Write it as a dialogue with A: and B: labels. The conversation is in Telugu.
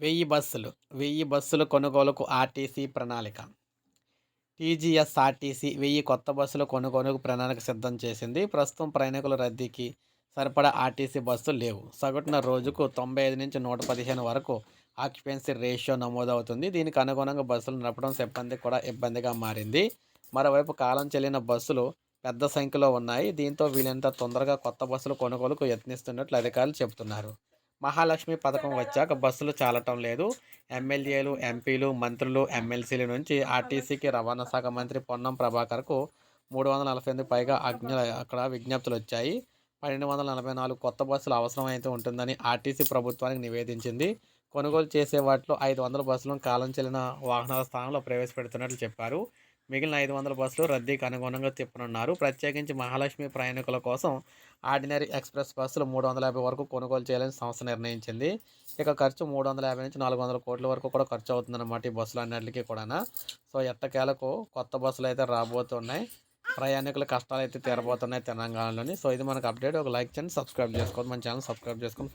A: వెయ్యి బస్సులు వెయ్యి బస్సులు కొనుగోలుకు ఆర్టీసీ ప్రణాళిక. టీజీఎస్ఆర్టీసీ వెయ్యి కొత్త బస్సులు కొనుగోలుకు ప్రణాళిక సిద్ధం చేసింది. ప్రస్తుతం ప్రయాణికుల రద్దీకి సరిపడా ఆర్టీసీ బస్సులు లేవు. సగటున రోజుకు తొంభై ఐదు నుంచి నూట పదిహేను వరకు ఆక్యుపెన్సీ రేషియో నమోదవుతుంది. దీనికి అనుగుణంగా బస్సులు నడపడం సిబ్బంది కూడా ఇబ్బందిగా మారింది. మరోవైపు కాలం చెల్లిన బస్సులు పెద్ద సంఖ్యలో ఉన్నాయి. దీంతో వీలైనంత తొందరగా కొత్త బస్సులు కొనుగోలుకు యత్నిస్తున్నట్లు అధికారులు చెబుతున్నారు. మహాలక్ష్మి పథకం వచ్చాక బస్సులు చాలటం లేదు. ఎమ్మెల్యేలు ఎంపీలు మంత్రులు ఎమ్మెల్సీల నుంచి ఆర్టీసీకి రవాణా శాఖ మంత్రి పొన్నం ప్రభాకర్కు మూడు వందల నలభై ఎనిమిది పైగా ఆజ్ఞ అక్కడ విజ్ఞప్తులు వచ్చాయి. పన్నెండు వందల నలభై నాలుగు కొత్త బస్సులు అవసరమైతే ఉంటుందని ఆర్టీసీ ప్రభుత్వానికి నివేదించింది. కొనుగోలు చేసే వాటిలో ఐదు వందల బస్సులను కాలం చెల్లిన వాహనాల స్థానంలో ప్రవేశపెడుతున్నట్లు చెప్పారు. మిగిలిన ఐదు వందల బస్సులు రద్దీకి అనుగుణంగా తిప్పనున్నారు. ప్రత్యేకించి మహాలక్ష్మి ప్రయాణికుల కోసం ఆర్డినరీ ఎక్స్ప్రెస్ బస్సులు మూడు వందల యాభై వరకు కొనుగోలు చేయాలని సంస్థ నిర్ణయించింది. ఇక ఖర్చు మూడు వందల యాభై నుంచి నాలుగు వందల కోట్ల వరకు కూడా ఖర్చు అవుతుందన్నమాట ఈ బస్సులు అన్నింటికి కూడా సో ఎట్టకేలకు కొత్త బస్సులు అయితే రాబోతున్నాయి. ప్రయాణికుల కష్టాలు అయితే తీరబోతున్నాయి తెలంగాణలోని. సో ఇది మనకు అప్డేట్. ఒక లైక్ చేయండి సబ్స్క్రైబ్ చేసుకోండి మన ఛానల్ సబ్స్క్రైబ్ చేసుకొని